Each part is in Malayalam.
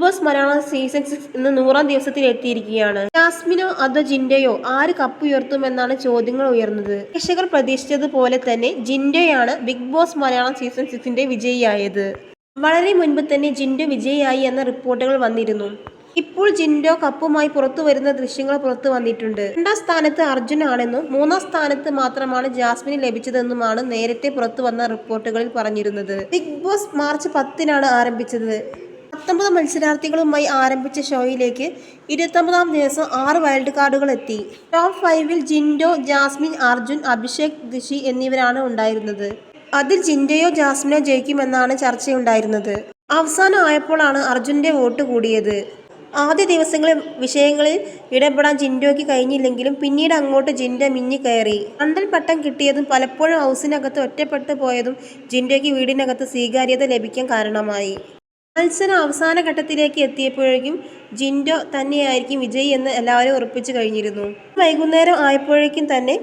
ബോസ് മലയാളം സീസൺ സിക്സ് ഇന്ന് നൂറാം ദിവസത്തിൽ എത്തിയിരിക്കുകയാണ്. ജാസ്മിനോ അതോ ജിൻഡയോ ആര് കപ്പ് ഉയർത്തുമെന്നാണ് ചോദ്യങ്ങൾ ഉയർന്നത്. പ്രേക്ഷകർ പ്രതീക്ഷിച്ചതുപോലെ തന്നെ ജിൻഡയാണ് ബിഗ് ബോസ് മലയാളം സീസൺ സിക്സിന്റെ വിജയിയായത്. വളരെ മുൻപ് തന്നെ ജിൻഡോ വിജയിയായി എന്ന റിപ്പോർട്ടുകൾ വന്നിരുന്നു. ഇപ്പോൾ ജിൻഡോ കപ്പുമായി പുറത്തു വരുന്ന ദൃശ്യങ്ങൾ പുറത്തു വന്നിട്ടുണ്ട്. രണ്ടാം സ്ഥാനത്ത് അർജുൻ ആണെന്നും മൂന്നാം സ്ഥാനത്ത് മാത്രമാണ് ജാസ്മിന് ലഭിച്ചതെന്നുമാണ് നേരത്തെ പുറത്തു വന്ന റിപ്പോർട്ടുകളിൽ പറഞ്ഞിരുന്നത്. ബിഗ് ബോസ് മാർച്ച് പത്തിനാണ് ആരംഭിച്ചത്. പത്തൊമ്പത് മത്സരാർത്ഥികളുമായി ആരംഭിച്ച ഷോയിലേക്ക് ഇരുപത്തൊമ്പതാം ദിവസം ആറ് വൈൽഡ് കാർഡുകൾ എത്തി. ടോപ്പ് ഫൈവിൽ ജിൻഡോ ജാസ്മിൻ അർജുൻ അഭിഷേക് ദിഷി എന്നിവരാണ് ഉണ്ടായിരുന്നത്. അതിൽ ജിൻഡയോ ജാസ്മിനോ ജയിക്കുമെന്നാണ് ചർച്ചയുണ്ടായിരുന്നത്. അവസാനം ആയപ്പോഴാണ് അർജുന്റെ വോട്ട് കൂടിയത്. ആദ്യ ദിവസങ്ങളിൽ വിഷയങ്ങളിൽ ഇടപെടാൻ ജിൻഡോയ്ക്ക് കഴിഞ്ഞില്ലെങ്കിലും പിന്നീട് അങ്ങോട്ട് ജിൻഡ മിന്നിക്കയറി മണ്ടൽ പട്ടം കിട്ടിയതും പലപ്പോഴും ഹൗസിനകത്ത് ഒറ്റപ്പെട്ടു പോയതും ജിൻഡോയ്ക്ക് വീടിനകത്ത് സ്വീകാര്യത ലഭിക്കാൻ കാരണമായി. മത്സരം അവസാന ഘട്ടത്തിലേക്ക് എത്തിയപ്പോഴേക്കും ജിൻഡോ തന്നെയായിരിക്കും വിജയി എന്ന് എല്ലാവരും ഉറപ്പിച്ചു കഴിഞ്ഞിരുന്നു. വൈകുന്നേരം ആയപ്പോഴേക്കും തന്നെ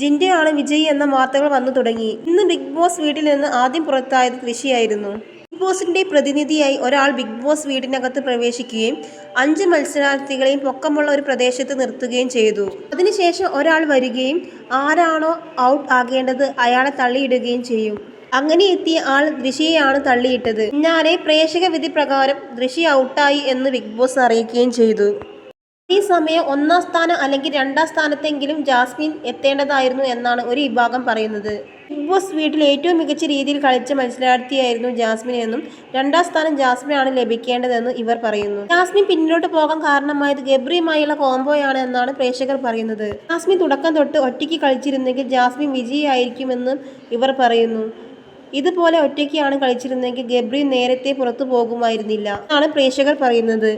ജിൻഡോ ആണ് വിജയി എന്ന വാർത്തകൾ വന്നു തുടങ്ങി. ഇന്ന് ബിഗ് ബോസ് വീട്ടിൽ നിന്ന് ആദ്യം പുറത്തായത് കൃഷിയായിരുന്നു. ബിഗ് ബോസിന്റെ പ്രതിനിധിയായി ഒരാൾ ബിഗ് ബോസ് വീടിനകത്ത് പ്രവേശിക്കുകയും അഞ്ച് മത്സരാർത്ഥികളെയും പൊക്കമുള്ള ഒരു പ്രദേശത്ത് നിർത്തുകയും ചെയ്തു. അതിനുശേഷം ഒരാൾ വരികയും ആരാണോ ഔട്ട് ആകേണ്ടത് അയാളെ തള്ളിയിടുകയും ചെയ്യും. അങ്ങനെ എത്തിയ ആൾ ദൃശിയെയാണ് തള്ളിയിട്ടത്. പിന്നാലെ പ്രേക്ഷക വിധി പ്രകാരം ദൃശി ഔട്ടായി എന്ന് ബിഗ് ബോസ് അറിയിക്കുകയും ചെയ്തു. ഈ സമയം ഒന്നാം സ്ഥാനം അല്ലെങ്കിൽ രണ്ടാം സ്ഥാനത്തെങ്കിലും ജാസ്മിൻ എത്തേണ്ടതായിരുന്നു എന്നാണ് ഒരു വിഭാഗം പറയുന്നത്. ബിഗ് ബോസ് വീട്ടിൽ ഏറ്റവും മികച്ച രീതിയിൽ കളിച്ച മത്സരാർത്ഥിയായിരുന്നു ജാസ്മിൻ എന്നും രണ്ടാം സ്ഥാനം ജാസ്മിനാണ് ലഭിക്കേണ്ടതെന്ന് ഇവർ പറയുന്നു. ജാസ്മിൻ പിന്നിലോട്ട് പോകാൻ കാരണമായത് ഗബ്രിയുമായുള്ള കോംബോയാണ് എന്നാണ് പ്രേക്ഷകർ പറയുന്നത്. ജാസ്മിൻ തുടക്കം തൊട്ട് ഒറ്റയ്ക്ക് കളിച്ചിരുന്നെങ്കിൽ ജാസ്മിൻ വിജയിയായിരിക്കുമെന്നും ഇവർ പറയുന്നു. ഇതുപോലെ ഒറ്റയ്ക്കാണ് കളിച്ചിരുന്നെങ്കിൽ ഗബ്രി നേരത്തെ പുറത്തു പോകുമായിരുന്നില്ല എന്നാണ് പ്രേക്ഷകർ പറയുന്നത്.